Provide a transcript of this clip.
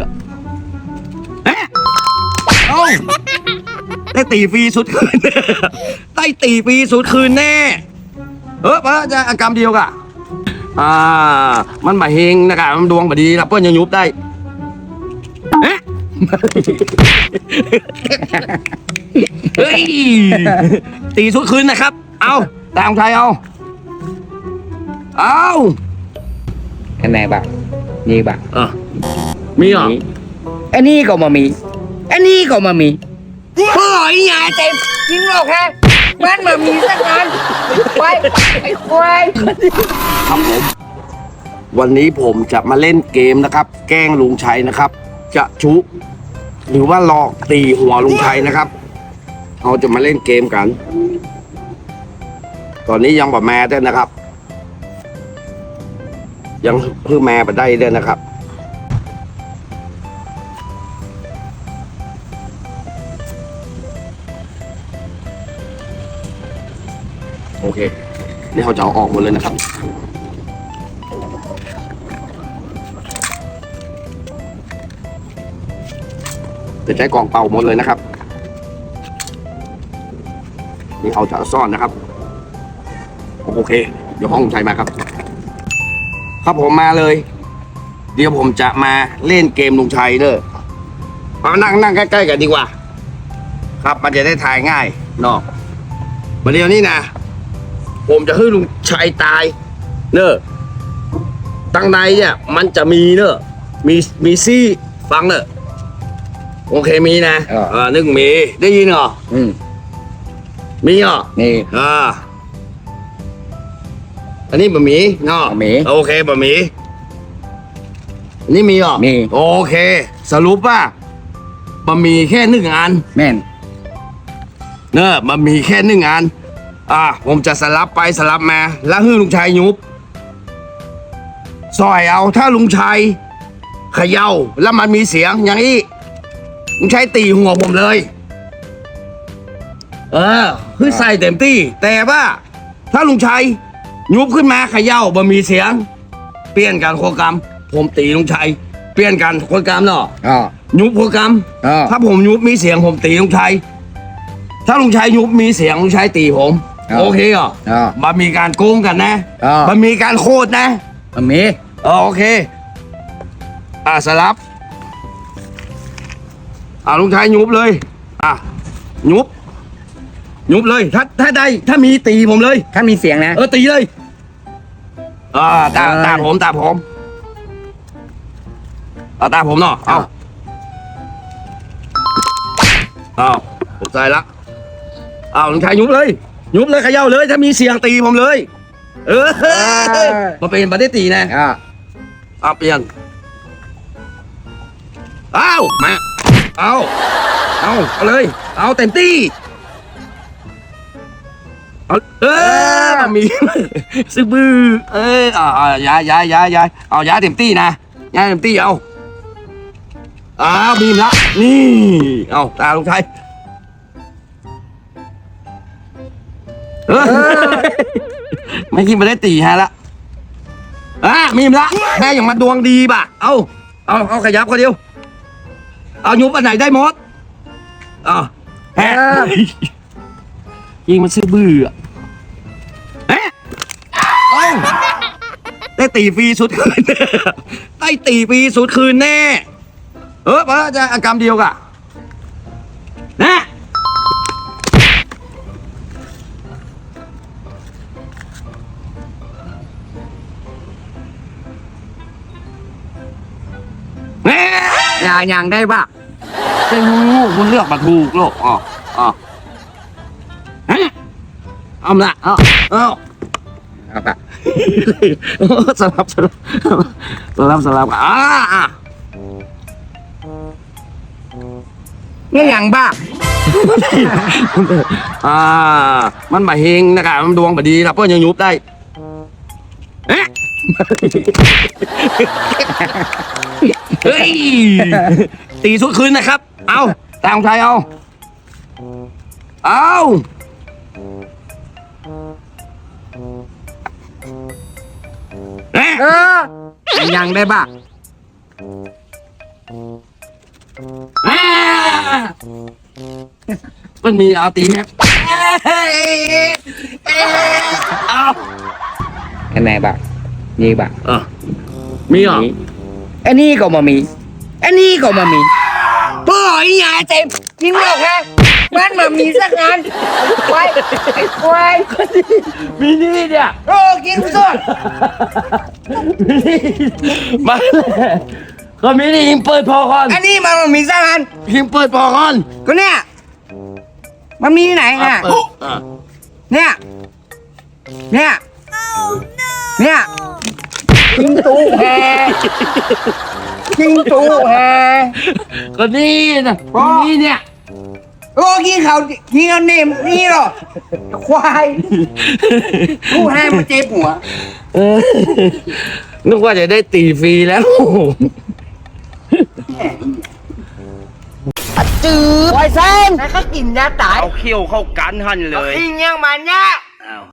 อะเอ๊ะเอ้าได้ตีฟรีสุดคืน ได้ตีฟรีสุดคืนแน่ เออมาจะอากรรมเดียวกะอ่า มันมาเฮงนะครับมันดวงบดีแล้วเพื่อนยังยุบได้เอ๊ะเฮ้ย ตีสุดคืนนะครับ เอาตามใครเอา เอาอันไหนบ้างนี่บ้างเออมีเหรออันนี้ก็มามี อันนี้ก็มามีเฮ้ยยาเต็มจริงหรอกฮะมันมามีสักงานไปไอ้ควายครับผม วันนี้ผมจะมาเล่นเกมนะครับ แกล้งลุงชัยนะครับ จะชุ หรือว่าหลอกตีหัวลุงชัยนะครับเราจะมาเล่นเกมกัน ตอนนี้ยังบ่แม่ด้วยนะครับ ยังเพิ่งแม่ไปได้ด้วยนะครับ โอเคนี่เขาจะเอาออกหมดเลยนะครับจะใช้กล่องเป่าหมดเลยนะครับ นี่เขาจะซ่อนนะครับ โอเค เดี๋ยวห้องชัยมาครับ ครับผมมาเลย เดี๋ยวผมจะมาเล่นเกมลุงชัยเด้อมานั่งนั่งใกล้ๆกันดีกว่า ครับมันจะได้ถ่ายง่ายเนาะมาเดี๋ยวนี้นะ ผมจะให้ลุงชัยตายเนอะตั้งในเนี่ย มันจะมีเนอะมีมีซี่ฟังเนอะโอเคมีนะเออเออนึกมีได้ยินเหรออืมมีเหรอนี่ อ่าอันนี้บะหมี่เนาะบะหมี่โอเคบะหมี่อันนี้มีเหรอมี โอเค สรุปว่าบะหมี่แค่หนึ่งอัน แม่นเนอะบะหมี่แค่หนึ่งอัน อ่าผมจะสลับไปสลับมาแล้วให้ลุงชัยยุบซอยเอาถ้าลุงชัยเขย่าแล้วมันมีเสียงอย่างนี้ลุงชัยตีหัวผมเลย เออคือใส่เต็มที่ แต่ว่า ถ้าลุงชัยยุบขึ้นมาเขย่าบ่มีเสียง เปลี่ยนกันโคกรรม ผมตีลุงชัยเปลี่ยนกันโคกรรมเนาะอ๋อยุบโคกรรมอ๋อถ้าผมยุบมีเสียงผมตีลุงชัยถ้าลุงชัยยุบมีเสียงลุงชัยตีผม โอเคเหรออ๋อมันมีการโกงกันนะอ๋อมันมีการโคตรนะมามีเออโอเค อ่าสลับ อ่าลุงชัยยุบเลย อะยุบยุบเลย ถ้าถ้าได้ถ้ามีตีผมเลย ถ้ามีเสียงนะ เออตีเลยอ่าตาเออ ตาผมตาผมเอาตาผมเนาะเอาเอาเอาผมใส่ละเอาลุงชายยุบเลย ยุบเลยเขย่าเลย ถ้ามีเสียงตีผมเลย เออมาเป็นประเด็ตีนะอ๋อเอาเปลี่ยนเอามาเอาเอาเอาเลย เอาเต็มที่เอาเออมามีซื้อบื้อเอ้ยอ่าอ่าย้ายย้ายย้ายย้ายเอาย้ายเต็มที่นะย้ายเต็มที่เอาอ้าวบีมละนี่เอาตาลุงชัย เออไม่คิดมาได้ตีฮะละอะมีมละแม่อย่างมาดวงดีป่ะ เอาเอาเอาขยับคนเดียว เอายุบอันไหนได้หมดอ่าแฮะยิงมันซื้อบื้ออะเอ๊ะเอาได้ตีฟรีสุดคืน ได้ตีฟรีสุดคืนแน่ เออมาจะอากรรมเดียวกะนะาอย่างได้บ้าจะรู้คุณเลือกมาถูกโลกอ๋ออ๋อฮะเอาละเอาเอาเอาปะสลับสลับสลับสลับอ่าอ่านี่อย่างบ้าอ่า มันมาเฮงนะครับมันดวงบดีนะเพื่อนยังยุบได้ เอ๊ะ เฮ้ยตีสุดคืนนะครับ เอาตามใครเอา เอาเอ๊ะเอออย่างได้บ้ามันมีเอาตีแฮปเอาอันไหนบ้าง นี่บ้างเออมีเหรอนี่อันนี้ก็มามี อันนี้ก็มามีเพื่อไอ้ยายเต็มจริงหรอกฮะมันมามีสักงานไอ้ควายไอ้ควายมีนี่เนี่ยโอ้กินสุดมีนี่มาเลยก็มีนี่ยิงเปิดพอก่อนอันนี้มันมามีสักงานยิงเปิดพอก่อนก็เนี่ยมันมีที่ไหนอะฮะเปิดอะเนี่ย เนี่ย เนี่ย จิงตูแฮจิงตูแฮก็นี่นะมีนี่เนี่ยโอ้กินเขากินเขาเนมนี่หรอควายตูแฮมันเจ็บหัวเออนึกว่าจะได้ตีฟรีแล้วจืดไวเซนแล้วก็กินยาตายเอาเขี้ยวเข้ากันหันเลยกินยังมันเนี่ย